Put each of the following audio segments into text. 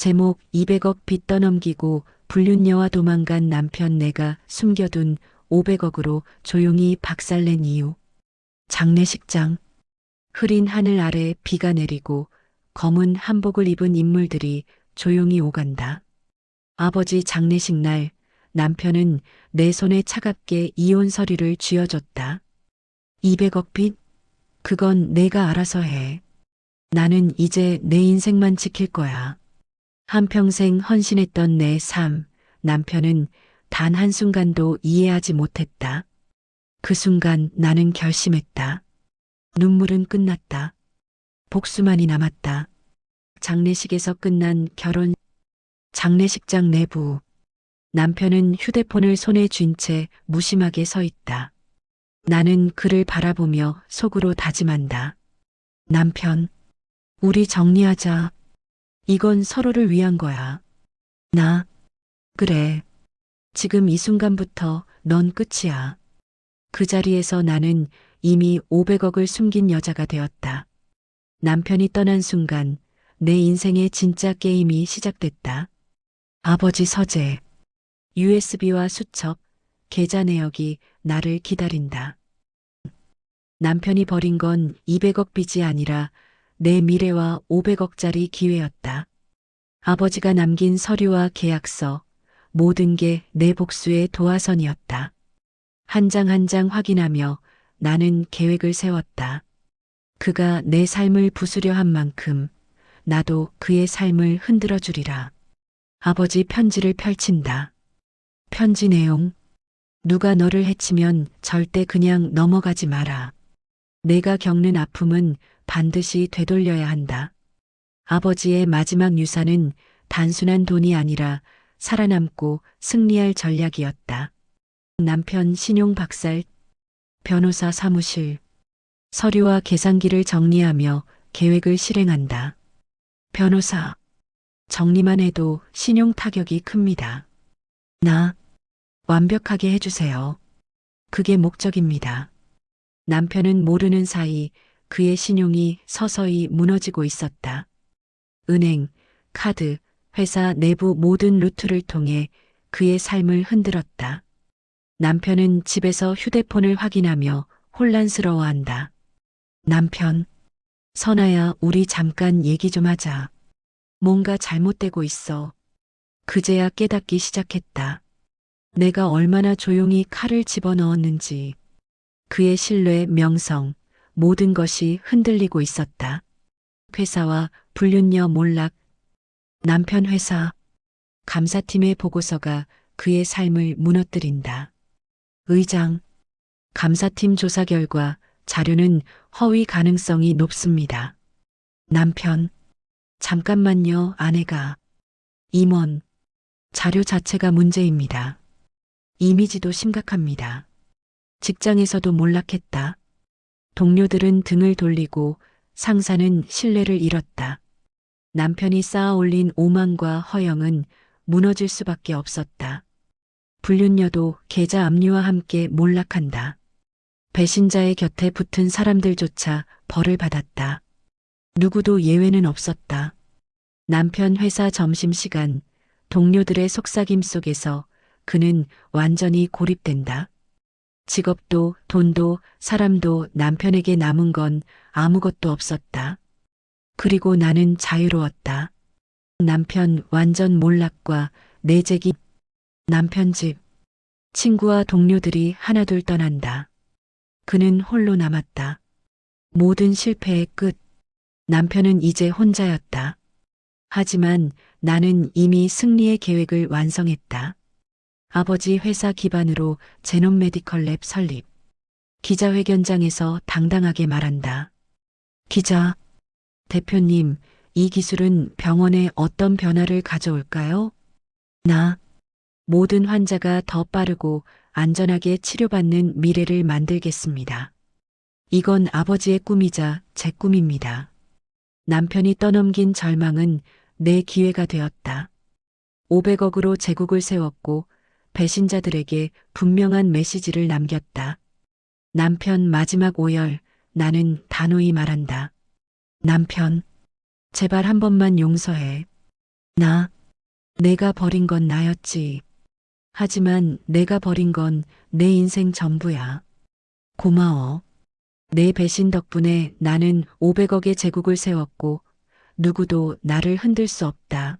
제목 200억 빚 떠넘기고 불륜녀와 도망간 남편 내가 숨겨둔 500억으로 조용히 박살낸 이유. 장례식장. 흐린 하늘 아래 비가 내리고 검은 한복을 입은 인물들이 조용히 오간다. 아버지 장례식 날 남편은 내 손에 차갑게 이혼 서류를 쥐어줬다. 200억 빚? 그건 내가 알아서 해. 나는 이제 내 인생만 지킬 거야. 한평생 헌신했던 내 삶, 남편은 단 한순간도 이해하지 못했다. 그 순간 나는 결심했다. 눈물은 끝났다. 복수만이 남았다. 장례식에서 끝난 결혼 장례식장 내부 남편은 휴대폰을 손에 쥔 채 무심하게 서 있다. 나는 그를 바라보며 속으로 다짐한다. 남편, 우리 정리하자. 이건 서로를 위한 거야. 나, 그래. 지금 이 순간부터 넌 끝이야. 그 자리에서 나는 이미 500억을 숨긴 여자가 되었다. 남편이 떠난 순간 내 인생의 진짜 게임이 시작됐다. 아버지 서재, USB와 수첩, 계좌 내역이 나를 기다린다. 남편이 버린 건 200억 빚이 아니라 내 미래와 500억짜리 기회였다. 아버지가 남긴 서류와 계약서, 모든 게 내 복수의 도화선이었다. 한 장 한 장 확인하며 나는 계획을 세웠다. 그가 내 삶을 부수려 한 만큼 나도 그의 삶을 흔들어 주리라. 아버지 편지를 펼친다. 편지 내용. 누가 너를 해치면 절대 그냥 넘어가지 마라. 내가 겪는 아픔은 반드시 되돌려야 한다. 아버지의 마지막 유산은 단순한 돈이 아니라 살아남고 승리할 전략이었다. 남편 신용 박살, 변호사 사무실, 서류와 계산기를 정리하며 계획을 실행한다. 변호사, 정리만 해도 신용 타격이 큽니다. 나, 완벽하게 해주세요. 그게 목적입니다. 남편은 모르는 사이 그의 신용이 서서히 무너지고 있었다. 은행, 카드, 회사 내부 모든 루트를 통해 그의 삶을 흔들었다. 남편은 집에서 휴대폰을 확인하며 혼란스러워한다. 남편, 선아야, 우리 잠깐 얘기 좀 하자. 뭔가 잘못되고 있어. 그제야 깨닫기 시작했다. 내가 얼마나 조용히 칼을 집어넣었는지. 그의 신뢰, 명성, 모든 것이 흔들리고 있었다. 회사와 불륜녀 몰락, 남편 회사, 감사팀의 보고서가 그의 삶을 무너뜨린다. 의장, 감사팀 조사 결과 자료는 허위 가능성이 높습니다. 남편, 잠깐만요, 아내가. 임원, 자료 자체가 문제입니다. 이미지도 심각합니다. 직장에서도 몰락했다. 동료들은 등을 돌리고 상사는 신뢰를 잃었다. 남편이 쌓아 올린 오만과 허영은 무너질 수밖에 없었다. 불륜녀도 계좌 압류와 함께 몰락한다. 배신자의 곁에 붙은 사람들조차 벌을 받았다. 누구도 예외는 없었다. 남편 회사 점심시간 동료들의 속삭임 속에서 그는 완전히 고립된다. 직업도 돈도 사람도 남편에게 남은 건 아무것도 없었다. 그리고 나는 자유로웠다. 남편 완전 몰락과 내재기 남편 집 친구와 동료들이 하나둘 떠난다. 그는 홀로 남았다. 모든 실패의 끝. 남편은 이제 혼자였다. 하지만 나는 이미 승리의 계획을 완성했다. 아버지 회사 기반으로 제논 메디컬 랩 설립. 기자회견장에서 당당하게 말한다. 기자, 대표님, 이 기술은 병원에 어떤 변화를 가져올까요? 나, 모든 환자가 더 빠르고 안전하게 치료받는 미래를 만들겠습니다. 이건 아버지의 꿈이자 제 꿈입니다. 남편이 떠넘긴 절망은 내 기회가 되었다. 500억으로 제국을 세웠고 배신자들에게 분명한 메시지를 남겼다. 남편 마지막 오열, 나는 단호히 말한다. 남편, 제발 한 번만 용서해. 나, 내가 버린 건 나였지. 하지만 내가 버린 건 내 인생 전부야. 고마워. 내 배신 덕분에 나는 500억의 제국을 세웠고 누구도 나를 흔들 수 없다.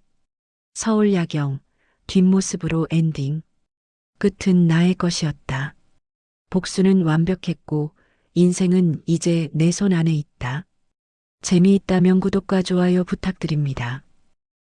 서울 야경 뒷모습으로 엔딩. 끝은 나의 것이었다. 복수는 완벽했고 인생은 이제 내 손 안에 있다. 재미있다면 구독과 좋아요 부탁드립니다.